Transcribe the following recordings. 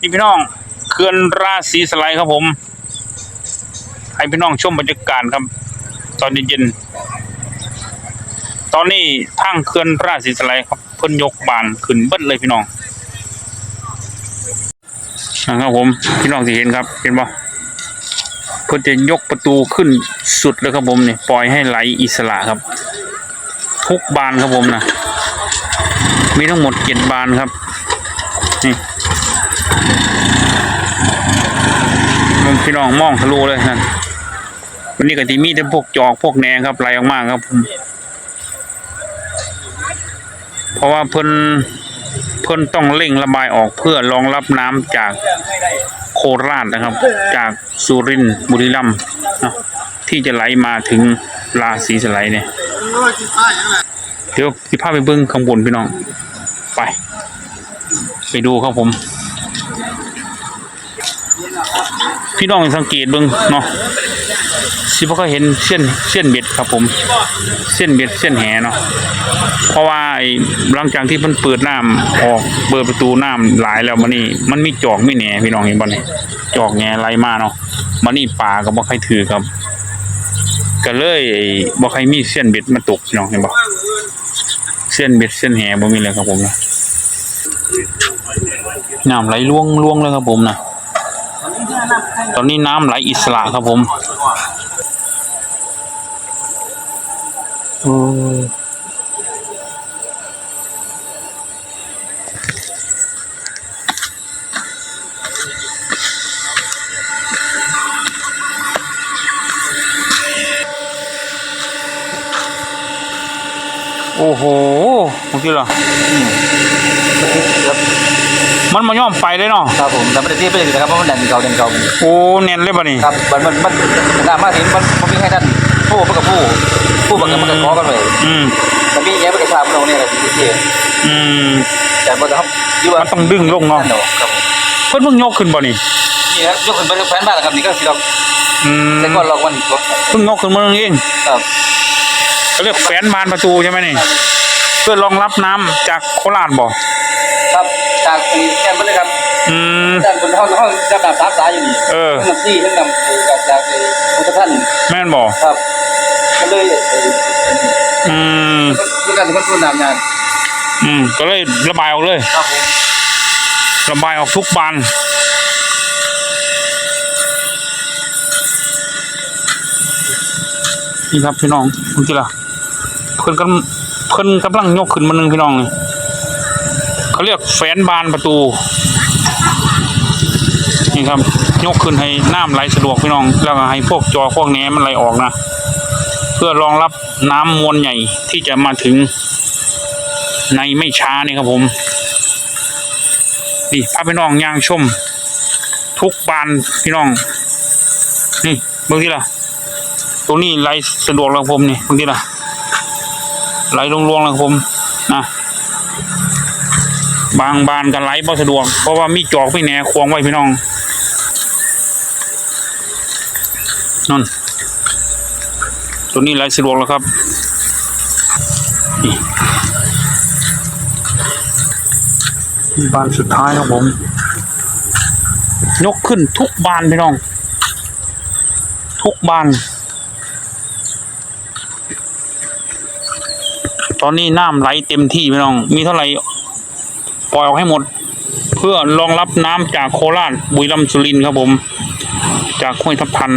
นี่พี่น้องเขื่อนราศีสไลด์ครับผม ให้พี่น้องชมบรรยากาศครับ ตอนเย็นๆตอนนี้ทางเขื่อนราศีสไลด์ครับเพิ่นยกบานขึ้นเบิ้ดเลยพี่น้องนะครับผมพี่น้องที่เห็นครับเห็นปะเพิ่นจะยกประตูขึ้นสุดเลยครับผมเนี่ยปล่อยให้ไหลอิสระครับ ทุกบานครับผมนะมีทั้งหมดเจ็ดบานครับนี่มุม พี่น้องมองทะลุเลยนั่นวันนี้ก็ที่มีแต่พวกจอกพวกแหนงครับไหลออกมาครับผมเพราะว่าเพิ่นเพิ่นต้องเร่งระบายออกเพื่อรองรับน้ำจากโคราชนะครับ จากสุรินทร์บุรีรัมย์ที่จะไหลมาถึงราศีสไลด์เนี่ยเดี๋ยวสิพาไปเบิ้งข้างบนพี่น้อง ไป ไปดูครับผม พี่น้องสังเกตเบิ้งเนาะสิบ่เคยเห็นเส้นเส้นเบ็ดครับผม เส้นเบ็ดเส้นแหเนาะเพราะว่าไอ้หลังจากที่มันเปิดน้ำออกเปิดประตูน้ำหลายแล้วมันนี่มันมีจอกมีแหน่พี่น้องเห็นบ่เนี่ยจอกแหน่ไหลมาเนาะมันนี่ปลาก็บ่ใครถือครับก็เลยไอ้บ่ใครมีเส้นเบ็ดมาตกพี่น้องเห็นบ่เส้นเบ็ดเส้นแหบ่มีเลยครับผมนะน้ำไหลล่วงล่วงเลยครับผมนะ ตอนนี้น้ำไหลอิสระครับผมเออโอ้โหเมื่อกี้เหรอ มันมาย่อมไปเลยเนาะครับผมแต่ไม่ได้ที่ไม่ได้นะครับเพราะมันแดนเก่าแดนเก่าโอ้เน้นเลยป่ะนี่ครับมันมันมันสามารถเห็นมันมันมีให้ท่านผู้เพื่อกับผู้ผู้มันก็มันก็ขอกันไว้อืมแต่มีแย่มันก็ชาบตรงนี้แหละที่ที่อืมแต่มันครับยี่ว่ามันต้องดึงลงเนาะนั่นเนาะครับผมเพิ่นเพิ่งยกขึ้นบ่นี่นี่ครับยกขึ้นไปแฟนบ้านครับนี่ก็สิเราอืมแต่ก่อนเราวันก็เพิ่งยกขึ้นมาเองครับเขาเรียกแฝนบานประตูใช่ไหมนี่เพื่อรองรับน้ำจากโคราชบ่ครับ จากตรงนี้แค่นั้นเลยครับอืม ด้านบนห้องห้องระดับสามสายอยู่นี่เออ ทั้งที่ทั้งนำจากจากพุทธท่านแม่นบ่ครับก็เลยอืมด้วยกันที่คนนำงานอืมก็เลยระบายออกเลย ครับผมระบายออกทุกบานนี่ครับพี่น้องคุณจิล่ะเพิ่นกำเพิ่นกำลังยกขึ้นมาหนึงพี่น้องนี่ เขาเรียกแฝนบานประตู นี่ครับ ยกขึ้นให้น้ำไหลสะดวกพี่น้อง แล้วก็ให้พวกจอพวกแหนมันไหลออกนะ เพื่อรองรับน้ำมวลใหญ่ที่จะมาถึงในไม่ช้านี่ครับผม นี่พาพี่น้องย่างชม ทุกบานพี่น้อง นี่เบิ่งที่ละตรงนี้ไหลสะดวกแล้วครผมนี่เบิ่งที่ละไหลลงๆแล้วครผมนะ บางบานกันไหลบ่สะดวก เพราะว่ามีจอกมีแหนควงไว้พี่น้องนั่นตัวนี้ไหลสะดวกแล้วครับนี่บานสุดท้ายครับผม ยกขึ้นทุกบานพี่น้อง ทุกบาน ตอนนี้น้ำไหลเต็มที่พี่น้อง มีเท่าไหร่ป ล่อยออกให้หมด เพื่อรองรับน้ำจากโคราชบุรีรัมย์สุรินทร์ครับผม จากห้วยทับทัน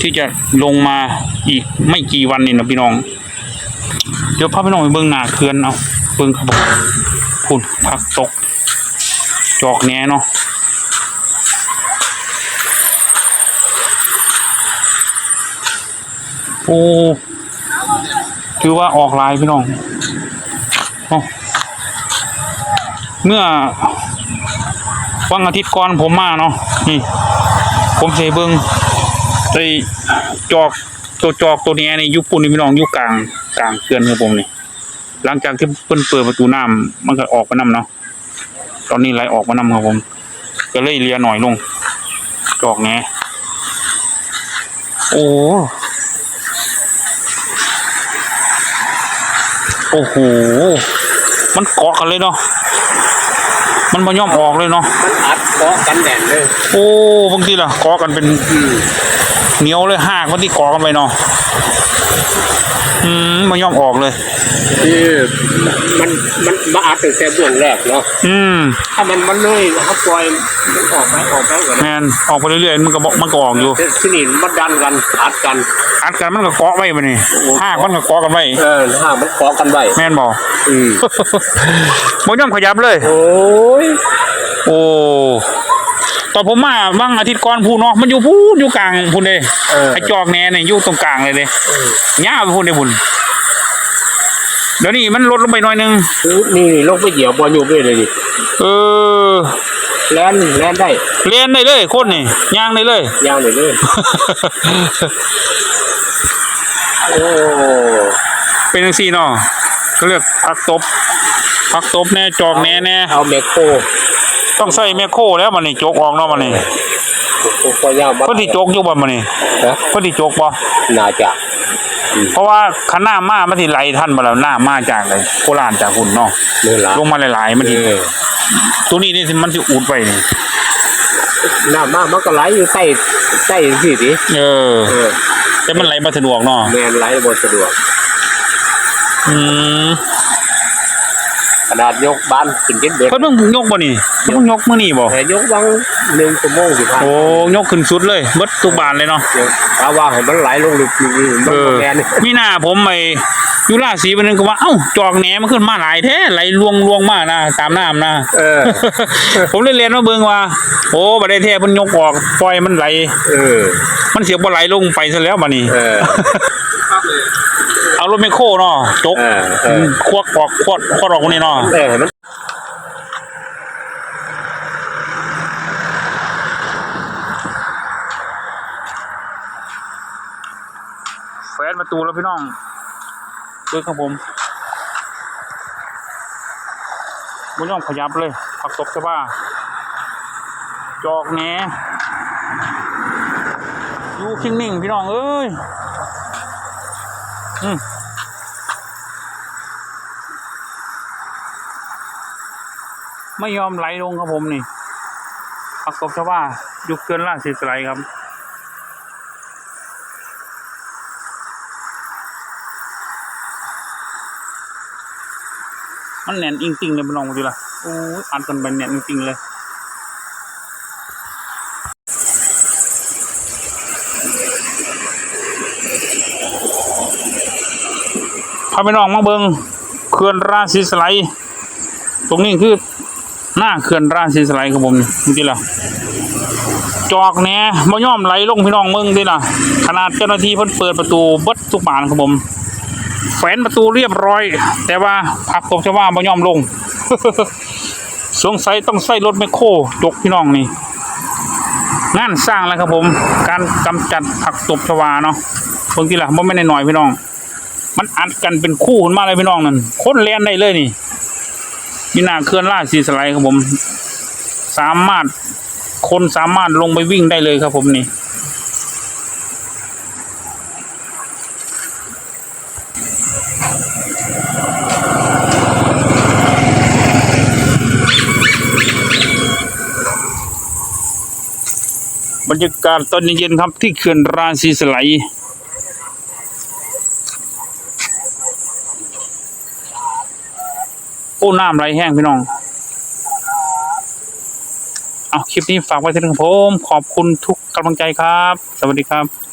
ที่จะลงมาอีกไม่กี่วันนี่นะพี่น้อง เดี๋ยวพาพี่น้องไปเบื้องหน้าเขื่อนเอาเบื้องครับผมพุ่นผักตก จอกแหน่เนาะโอ้ถือว่าออกลายพี่น้องเอ้ เมื่อวันอาทิตย์ก่อนผมมาเนาะนี่ ผมเสเบิงไอจอกตัวจอกตัวนี้ในยุคปุ่นนี่พี่น้องยุคกลางกลางเกลือนครับผมนี่หลังจากที่เพิ่นเปิดประตูน้ำมันก็ออกมาน้ำเนาะตอนนี้ไหลออกมาน้ำครับผม ก็เลยเลียหน่อยลง จอกแงโอ้โอ้โห มันเกาะกันเลยเนาะ มมันบ่ยอมออกเลยเนาะมันอัดเกาะกันแน่นเลยโอ้บางทีล่ะกอกันเป็นอืมเหนียวเลยหากมันที่กอกันไปเนาะ อืมบ่ยอมออกเลยคือมันมันมาอัดตั้งแต่เบื้องแรกเนาะอืมถ้ามันมันเลยเขาปล่อยมันออกไปออกไปก่อนแมนออกไปเรื่อยๆมันก็บอกมันก็ออกอยู่ที่นี่มันดันกันอัดกัน อัดกันมันก็เกาะไว้บัดนี้หากมันก็เกาะกันไว้เออห้างมันเกาะกันไว้แม่นบ่อืมบ่ยอมขยับเลย โอ้ยโอ้ ตอนผมมาบางอาทิตย์ก่อนพูนเนาะมันอยู่พูนอยู่กลางพูนเด้เออ ไอ้จอกแหน่เนี่ยอยู่ตรงกลางเลยเด้เออย่าวไปพูนเด้พุ่นเดี๋ยวนี้มันลดลงไปหน่อยนึงนี่ลงไปเหยียบบอลอยู่ไปเลยดิเออแลนแลนได้เรียนได้เลยคนนี่ย่างได้เลย ยาวเลยเลยโอ้เป็นจังซี่เนาะก็เรียกพักตบพักตบแน่จอกแน่แน่เอาแมคโคร ต้องใส่แมคโครแล้วมันนี่โจกออกเนาะมันนี่โอ้ก็ยาวมาเพิ่นสิโจกอยู่บ่มันนี่นะเพิ่นสิโจกบ่น่าจะเพราะว่าคันหน้ามามันสิไหลทันบ่แล้วหน้ามาจากไอ้โคราชจากหุ่นเนาะนี่ละลงมาหลายๆมันเอสิอตัวนี้นี่สิมันสิอุดไปนี่น้ำมากมันก็ไหลอยู่ใต้ใต้สิสิเออเออแต่มันไหลบ่สะดวกเนาะแมนไหลบ่สะดวกอืมข นาดยกบ้านขึ้นเจ็ดเบิดเพิ่นเพิ่งยกบ่นี่เพิ่นเพิ่งยกมื้อนี้บ่แต่ยกวังหนึ่งชั่วโมงสิผ่านโอ้ยกขึ้นสุดเลยเบิดทุกบานเลยเนาะเดี๋ยวถ้าว่าให้มันไหลลงลึกๆมันเอบ่อแม่นมีหน้าผมไปอยู่ราศีวันนึงก็ว่าเอ้าจอกแหนมันขึ้นมาหลายแท้ไหลลวงลวงมานะตามน้ำนะเออ ผมเลยเรียนมาเบิ่งว่า โอ้บ่ได้แท้เพิ่นยกออกปล่อยมันไหล เออ มันเสียบ่ไหลลงไปซะแล้วบัดนี้เออ เอารถไมคโครเนาะจกเออเออ ควักออกควักควักออกนี่เนาะเออให้มันแฟนประตูแล้วพี่น้องเบิ่งครับผมบ่ยอมขยับเลยผักตบซะว่าจอกแหนอยู่คิงนิ่งพี่น้องเอ้ยอืม ไม่ยอมไหลลงครับผมนี่ผักตบซะว่ายู่เกินล่างสิสไลครับมันแน่นจริงๆเลยมันลองดูละโอ้ยอัดกันไปแน่นจริงๆเลย พาไปน้องมาเบิงเขื่อนราศีสไลด์ตรงนี้คือหน้าเขื่อนราศีสไลด์ครับผมนี่ดูดิล่ะจอกแหน่บ่ยอมไหลลงพี่น้องเมืองดิล่ะ ขนาดเจ้าหน้าที่เพิ่นเปิดประตูเบิดทุกบานครับผมแฝนประตูเรียบร้อย แต่ว่าผักตบชาวาบ่ยอมลง สงสัยต้องใส่รถแมคโครจกพี่น้องนี่งานสร้างแล้วครับผม การกำจัดผักตบชวาเนาะบางทีล่ะมันไม่ได้หน่อยพี่น้อง มันอัดกันเป็นคู่ขึ้นมาเลยพี่น้องนั่นคนเลียนได้เลยนี่นี่นาเคลื่อนล่าสีสไลด์ครับผม สามารถคนสามารถลงไปวิ่งได้เลยครับผมนี่บรรยากาศตอนเย็นๆครับที่เขื่อนราศีสไลด์ อ้น้ำไหลแห้งพี่น้อง เอาคลิปนี้ฝากไว้ที่ครับผม ขอบคุณทุกกำลังใจครับ สวัสดีครับ